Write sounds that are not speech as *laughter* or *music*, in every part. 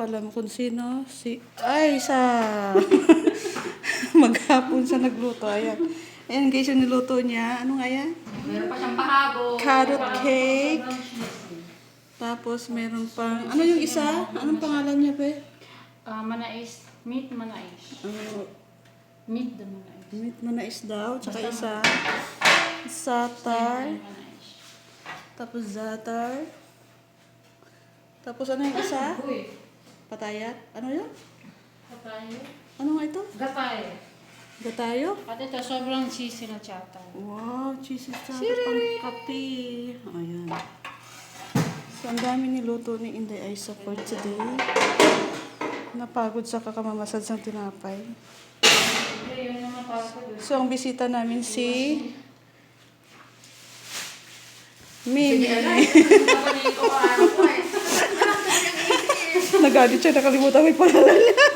alam kung sino. Si... Ay, sa... *laughs* Maghapon siya nagluto. Ayan. Ayan guys, yung niluto niya. Ano nga yan? Meron pa siyang pahabo. Carrot cake. Tapos meron pang... Ano yung isa? Anong pangalan niya, be? Ah, manais. Meat manais. Ano, Meat the manais. meat manais daw. Tsaka isa. Satar. Tapos zatar. Tapos ano yung isa? Uy. Patayat. Ano yun? Gatayo. Ano nga ito? Gatayo. Gatayo? At ito, sobrang cheesy na chata. Wow, cheesy sa pang kape. Ayan. So, ang dami niluto ni Inday Aisa for today. Napagod sa kakamamasad sa tinapay. So, ang bisita namin si Mimi. Kapag ko araw ko eh. Nagalit siya, nakalimutan may pangalan niya.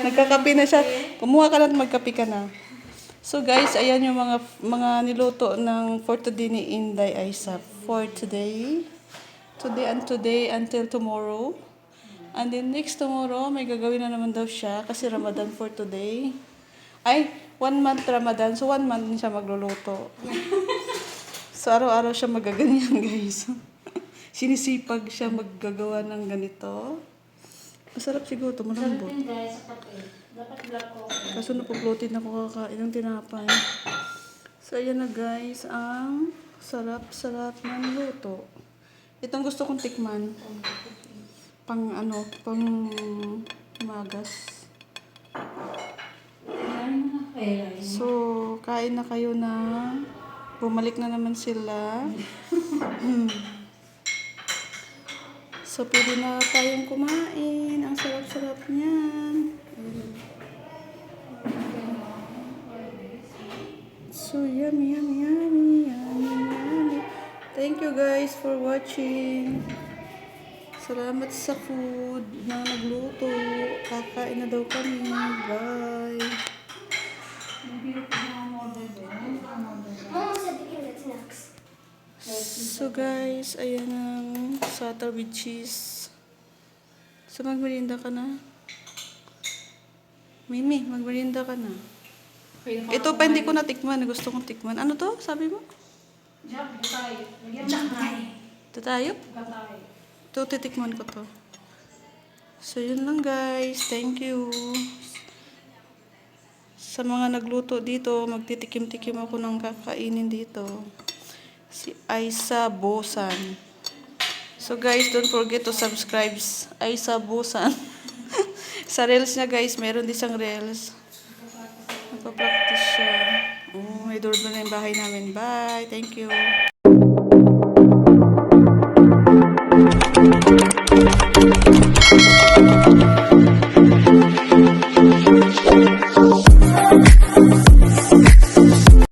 Nagkakape na siya. Kumuha ka na at magkape ka na. So guys, ayan yung mga mga niluto ng for today ni Inday Aisa. For today. Today and today until tomorrow. And then next tomorrow, may gagawin na naman daw siya kasi Ramadan for today. Ay, one month Ramadan. So one month din siya magluluto. So araw-araw siya magaganyan *laughs* guys. Sinisipag siya maggagawa ng ganito. Masarap siguro ito, malambot. Sarapin guys sa kape. Dapat black coffee. Kaso napuplotin ako kakain ng tinapay. So, ayan na guys, ang sarap-sarap ng luto. Itong gusto kong tikman. Pang ano, pang magas. So, kain na kayo na. Bumalik na naman sila. *laughs* So, pwede na tayong kumain. Ang sarap-sarap niyan. So, yummy, yummy, yummy, yummy, yummy. Thank you guys for watching. Salamat sa food na nagluto. Kakain na daw kami. Bye. So guys, ayan ang sata with cheese. So magmerinda ka na. Mimi, magmerinda ka na. Ito pa hindi ko natikman. Gusto kong tikman. Ano to? Sabi mo? Jack, ng Ito tayo? Ito, titikman ko to. So, yun lang guys. Thank you. Sa mga nagluto dito, magtitikim-tikim ako ng kakainin dito si Aisa Bosan. So guys, don't forget to subscribe Aisa Bosan. *laughs* sa reels niya guys, meron din siyang reels. Nagpa-practice siya. Oh, may doorbell na yung bahay namin. Bye! Thank you!